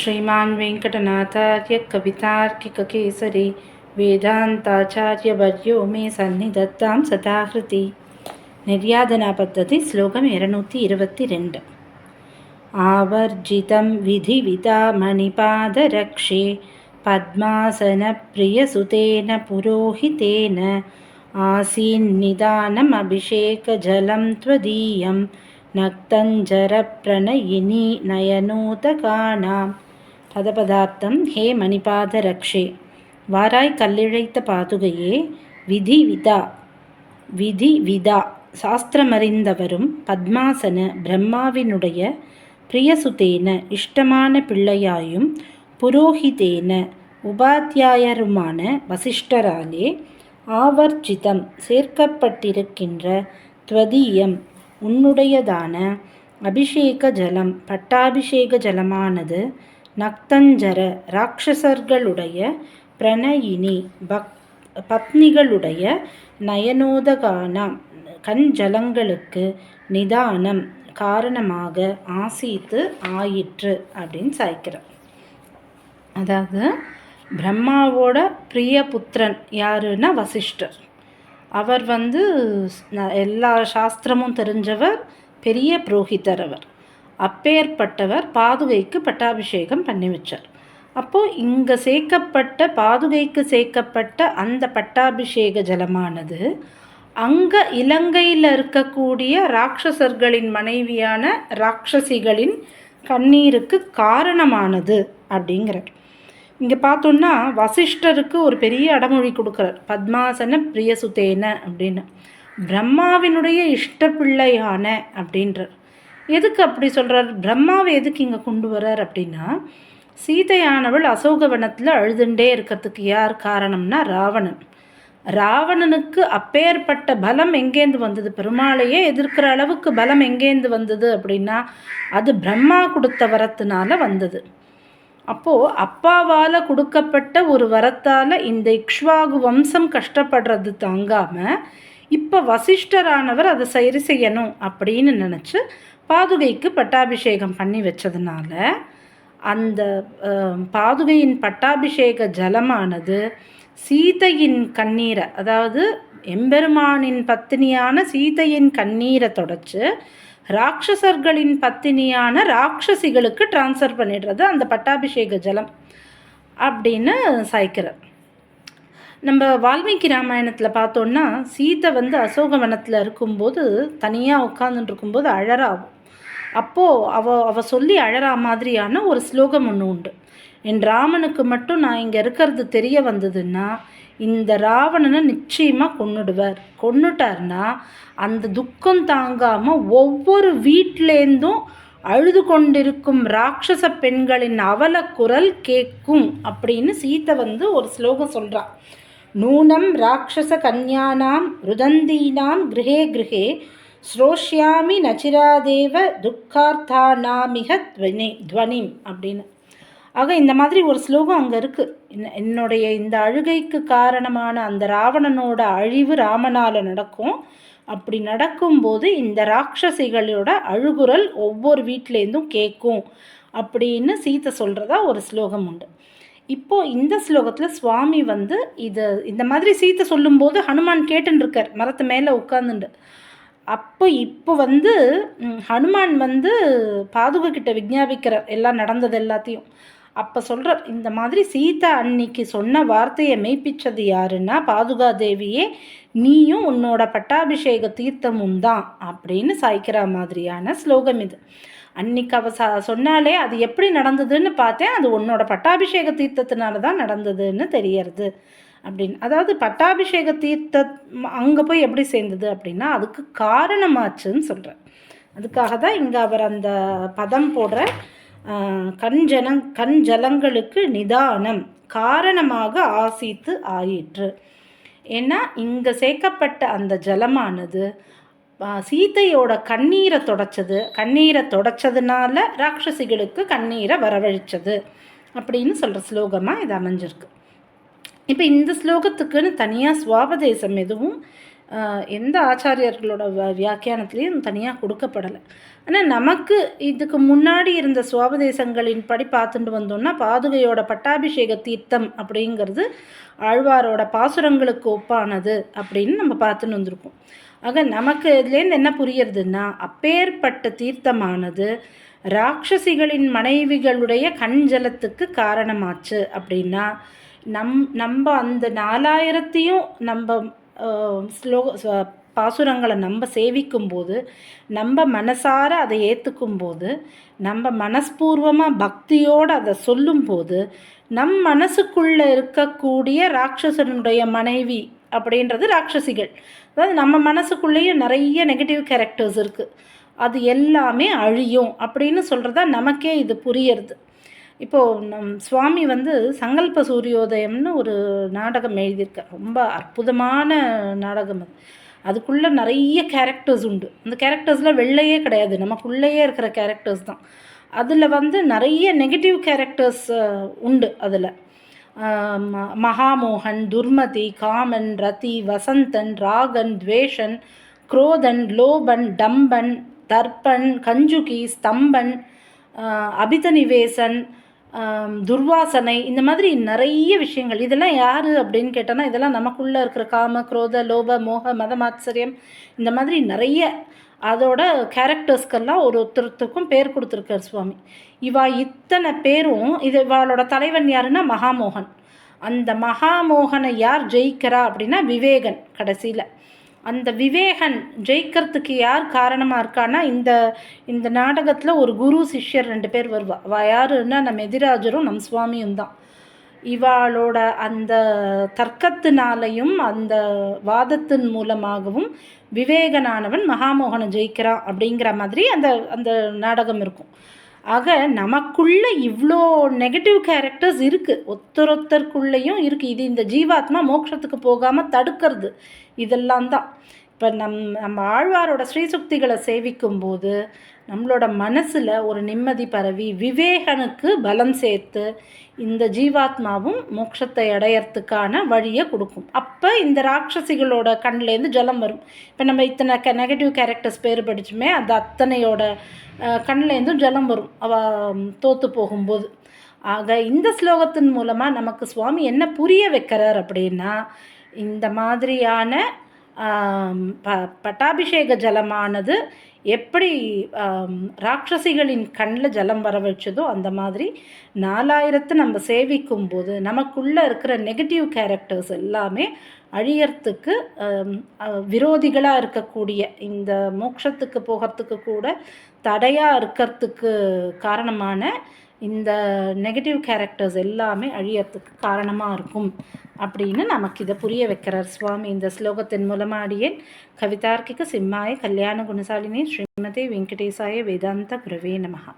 श्रीमान् वेङ्कटनाथार्य कवितार्किककेसरी वेदान्ताचार्यवर्यो मे सन्निधत्तां सदाहृति निर्यादना पद्धति श्लोकम् इरनूति इरुपति रेण्ड् आवर्जितं विधिविता मणिपादरक्षे पद्मासनप्रियसुतेन पुरोहितेन आसीन्निदानमभिषेकजलं त्वदीयं नक्तञ्जरप्रणयिनी நயனோதகானாம் பதபதார்த்தம் ஹே மணிபாத ரக்ஷே வாராய் கல்லிழைத்த பாதுகையே விதி விதா விதி விதா சாஸ்திரமறிந்தவரும் பத்மாசன பிரம்மாவினுடைய பிரியசுதேன இஷ்டமான பிள்ளையாயும் புரோஹிதேன உபாத்தியாயருமான வசிஷ்டராலே ஆவர்ஜிதம் சேர்க்கப்பட்டிருக்கின்ற துவதீயம் உன்னுடையதான அபிஷேக ஜலம் பட்டாபிஷேக ஜலமானது நக்தஞ்சர ராட்சசர்களுடைய பிரணயினி பக் பத்னிகளுடைய நயனோதகானம் கஞ்சலங்களுக்கு நிதானம் காரணமாக ஆசீத்து ஆயிற்று அப்படின்னு சாய்க்கிறார். அதாவது பிரம்மாவோட பிரிய புத்திரன் யாருன்னா வசிஷ்டர். அவர் வந்து எல்லா சாஸ்திரமும் தெரிஞ்சவர் பெரிய புரோகிதர் அவர். அப்பேற்பட்டவர் பாதுகைக்கு பட்டாபிஷேகம் பண்ணி வச்சார். அப்போது இங்கே சேர்க்கப்பட்ட பாதுகைக்கு சேர்க்கப்பட்ட அந்த பட்டாபிஷேக ஜலமானது அங்கே இலங்கையில் இருக்கக்கூடிய ராட்சசர்களின் மனைவியான ராட்சசிகளின் கண்ணீருக்கு காரணமானது அப்படிங்கிறார். இங்கே பார்த்தோன்னா வசிஷ்டருக்கு ஒரு பெரிய அடமொழி கொடுக்குறார். பத்மாசன பிரியசுதேன அப்படின்னு. பிரம்மாவினுடைய இஷ்ட பிள்ளையான அப்படின்றார். எதுக்கு அப்படி சொல்கிறார் பிரம்மாவை எதுக்கு இங்கே கொண்டு வரார் அப்படின்னா சீதையானவள் அசோகவனத்தில் அழுதுண்டே இருக்கிறதுக்கு யார் காரணம்னா ராவணன். ராவணனுக்கு அப்பேற்பட்ட பலம் எங்கேருந்து வந்தது? பெருமாளையே எதிர்க்கிற அளவுக்கு பலம் எங்கேருந்து வந்தது அப்படின்னா அது பிரம்மா கொடுத்த வரத்தினால வந்தது. அப்போது அப்பாவால் கொடுக்கப்பட்ட ஒரு வரத்தால் இந்த இக்ஷ்வாகு வம்சம் கஷ்டப்படுறது தாங்காமல் இப்போ வசிஷ்டரானவர் அதை சரி செய்யணும் அப்படின்னு நினச்சி பாதுகைக்கு பட்டாபிஷேகம் பண்ணி வச்சதுனால அந்த பாதுகையின் பட்டாபிஷேக ஜலமானது சீதையின் கண்ணீரை அதாவது எம்பெருமானின் பத்தினியான சீதையின் கண்ணீரை தொடச்சு ராட்சசர்களின் பத்தினியான ராட்சசிகளுக்கு டிரான்ஸ்ஃபர் பண்ணிடுறது அந்த பட்டாபிஷேக ஜலம் அப்படின்னு சாய்க்கிறார். நம்ம வால்மீகி ராமாயணத்தில் பார்த்தோன்னா சீதை வந்து அசோகவனத்தில் இருக்கும்போது தனியாக உட்காந்துட்டு இருக்கும்போது அழறாகும். அப்போது அவ அவ சொல்லி அழறா மாதிரியான ஒரு ஸ்லோகம் ஒன்று உண்டு. என் ராமனுக்கு மட்டும் நான் இங்கே இருக்கிறது தெரிய வந்ததுன்னா இந்த ராவணனை நிச்சயமாக கொன்னுடுவார். கொன்னுட்டார்னா அந்த துக்கம் தாங்காமல் ஒவ்வொரு வீட்டிலேருந்தும் அழுது கொண்டிருக்கும் ராட்சச பெண்களின் அவல குரல் கேட்கும் அப்படின்னு சீத்தை வந்து ஒரு ஸ்லோகம் சொல்கிறான் நூனம் ராட்சச கன்யானாம் ருதந்தீனாம் கிரகே கிரகே ஸ்ரோஷ்யாமி நச்சிராதேவ துக்கார்த்தானாமிக துவனி துவனிம் அப்படின்னு. ஆக இந்த மாதிரி ஒரு ஸ்லோகம் அங்கே இருக்குது என்னுடைய இந்த அழுகைக்கு காரணமான அந்த ராவணனோட அழிவு ராமனால் நடக்கும். அப்படி நடக்கும்போது இந்த ராட்சசிகளோட அழுகுரல் ஒவ்வொரு வீட்டிலேருந்தும் கேட்கும் அப்படின்னு சீத்தை சொல்கிறதா ஒரு ஸ்லோகம் உண்டு. இப்போது இந்த ஸ்லோகத்தில் சுவாமி வந்து இது இந்த மாதிரி சீத்தை சொல்லும்போது ஹனுமான் கேட்டுருக்கார் மரத்து மேலே உட்காந்துண்டு அப்போ இப்போ வந்து ஹனுமான் வந்து பாதுகிட்ட விஜாபிக்கிறார் எல்லாம் நடந்தது எல்லாத்தையும். அப்போ சொல்கிறார் இந்த மாதிரி சீதா அன்னைக்கு சொன்ன வார்த்தையை மெய்ப்பிச்சது யாருன்னா பாதுகா தேவியே நீயும் உன்னோட பட்டாபிஷேக தீர்த்தமும் தான் அப்படின்னு சாய்க்கிற மாதிரியான ஸ்லோகம் இது. அன்னைக்கு அவ சா சொன்னாலே அது எப்படி நடந்ததுன்னு பார்த்தேன் அது உன்னோட பட்டாபிஷேக தீர்த்தத்தினால தான் நடந்ததுன்னு தெரியறது. அப்படின்னு. அதாவது பட்டாபிஷேக தீர்த்த அங்கே போய் எப்படி சேர்ந்தது அப்படின்னா அதுக்கு காரணமாச்சுன்னு சொல்கிறேன் அதுக்காக தான் இங்கே அவர் அந்த பதம் போடுற கண் ஜனங் கண் ஜலங்களுக்கு நிதானம் காரணமாக ஆசித்து ஆயிற்று. ஏன்னா இங்கே சேர்க்கப்பட்ட அந்த ஜலமானது சீதையோட கண்ணீரை தொடச்சது கண்ணீரை தொடச்சதுனால ராட்சசிகளுக்கு கண்ணீரை வரவழிச்சது அப்படின்னு சொல்கிற ஸ்லோகமாக இது அமைஞ்சிருக்கு. இப்போ இந்த ஸ்லோகத்துக்குன்னு தனியாக சுவாபதேசம் எதுவும் எந்த ஆச்சாரியர்களோட வ- வியாக்கியானத்துலேயும் தனியாக கொடுக்கப்படலை. ஆனால் நமக்கு இதுக்கு முன்னாடி இருந்த சுவாபதேசங்களின் படி பார்த்துட்டு வந்தோம்னா பாதுகையோட பட்டாபிஷேக தீர்த்தம் அப்படிங்கிறது ஆழ்வாரோட பாசுரங்களுக்கு ஒப்பானது அப்படின்னு நம்ம பார்த்துன்னு வந்திருக்கோம். ஆக நமக்கு இதுலேருந்து என்ன புரியறதுன்னா அப்பேற்பட்ட தீர்த்தமானது ராட்சசிகளின் மனைவிகளுடைய கண்ஜலத்துக்கு காரணமாச்சு அப்படின்னா நம் நம்ம அந்த நாலாயிரத்தையும் நம்ம ஸ்லோ பாசுரங்களை நம்ம சேவிக்கும் போது நம்ம மனசார அதை ஏற்றுக்கும் போது நம்ம மனஸ்பூர்வமாக பக்தியோடு அதை சொல்லும்போது நம் மனசுக்குள்ளே இருக்கக்கூடிய ராட்சசனுடைய மனைவி அப்படின்றது ராட்சசிகள். அதாவது நம்ம மனசுக்குள்ளேயும் நிறைய நெகட்டிவ் கேரக்டர்ஸ் இருக்குது அது எல்லாமே அழியும் அப்படின்னு சொல்கிறதா நமக்கே இது புரியறது. இப்போது நம் சுவாமி வந்து சங்கல்ப சூரியோதயம்னு ஒரு நாடகம் எழுதியிருக்கார். ரொம்ப அற்புதமான நாடகம் அது. அதுக்குள்ளே நிறைய கேரக்டர்ஸ் உண்டு. அந்த கேரக்டர்ஸில் வெள்ளையே கிடையாது. நமக்குள்ளேயே இருக்கிற கேரக்டர்ஸ் தான். அதில் வந்து நிறைய நெகட்டிவ் கேரக்டர்ஸ் உண்டு அதில். மகாமோகன் துர்மதி காமன் ரதி வசந்தன் ராகன் துவேஷன் குரோதன் லோபன் டம்பன் தர்ப்பன் கஞ்சுகி ஸ்தம்பன் ஆஹ் அபிதநிவேசன் துர்வாசனை இந்த மாதிரி நிறைய விஷயங்கள். இதெல்லாம் யார் அப்படின்னு கேட்டோன்னா இதெல்லாம் நமக்குள்ளே இருக்கிற காம குரோத லோப மோக மதமாச்சரியம் இந்த மாதிரி நிறைய அதோட கேரக்டர்ஸ்க்கெல்லாம் ஒரு ஒருத்தருத்துக்கும் பேர் கொடுத்துருக்கார் சுவாமி. இவா இத்தனை பேரும் இது இவாளோட தலைவன் யாருன்னா மகாமோகன். அந்த மகாமோகனை யார் ஜெயிக்கிறா அப்படின்னா விவேகன் கடைசியில். அந்த விவேகன் ஜெயிக்கிறதுக்கு யார் காரணமாக இருக்கான்னா இந்த இந்த நாடகத்தில் ஒரு குரு சிஷ்யர் ரெண்டு பேர் வருவா. அவ யாருன்னா நம்ம எதிராஜரும் நம் சுவாமியும் தான். இவாளோட அந்த தர்க்கத்தினாலையும் அந்த வாதத்தின் மூலமாகவும் விவேகனானவன் மகாமோகனை ஜெயிக்கிறான் அப்படிங்கிற மாதிரி அந்த அந்த நாடகம் இருக்கும். ஆக நமக்குள்ளே இவ்வளோ நெகட்டிவ் கேரக்டர்ஸ் இருக்குது ஒருத்தரொத்தருக்குள்ளேயும் இருக்குது இது இந்த ஜீவாத்மா மோட்சத்துக்கு போகாமல் தடுக்கிறது. இதெல்லாம் தான். இப்போ நம் நம்ம ஆழ்வாரோட ஸ்ரீசுக்திகளை சேவிக்கும்போது நம்மளோட மனசில் ஒரு நிம்மதி பரவி விவேகனுக்கு பலம் சேர்த்து இந்த ஜீவாத்மாவும் மோட்சத்தை அடையறதுக்கான வழியை கொடுக்கும். அப்போ இந்த ராட்சசிகளோட கண்லேருந்து ஜலம் வரும். இப்போ நம்ம இத்தனை க நெகட்டிவ் கேரக்டர்ஸ் பேர் படிச்சுமே அது அத்தனையோட அஹ், கண்லேருந்தும் ஜலம் வரும். அவ தோற்று போகும்போது. ஆக இந்த ஸ்லோகத்தின் மூலமாக நமக்கு சுவாமி என்ன புரிய வைக்கிறார் அப்படின்னா இந்த மாதிரியான ப பட்டாபிஷேக ஜலமானது எப்படி ராட்சசிகளின் கண்ணில் ஜலம் வர வச்சதோ அந்த மாதிரி நாலாயிரத்தை நம்ம சேவிக்கும் போது நமக்குள்ளே இருக்கிற நெகட்டிவ் கேரக்டர்ஸ் எல்லாமே அழியறதுக்கு விரோதிகளாக இருக்கக்கூடிய இந்த மோட்சத்துக்கு போகிறதுக்கு கூட தடையாக இருக்கிறதுக்கு காரணமான இந்த நெகட்டிவ் கேரக்டர்ஸ் எல்லாமே அழியறதுக்கு காரணமாக இருக்கும் அப்படின்னு நமக்கு இதை புரிய வைக்கிறார் சுவாமி. இந்த ஸ்லோகத்தின் மூலமாக அடியேன் கவிதார்க்கிக சிம்மாய கல்யாண குணசாலினி ஸ்ரீமதி வெங்கடேசாய வேதாந்த புரவே நமஹா.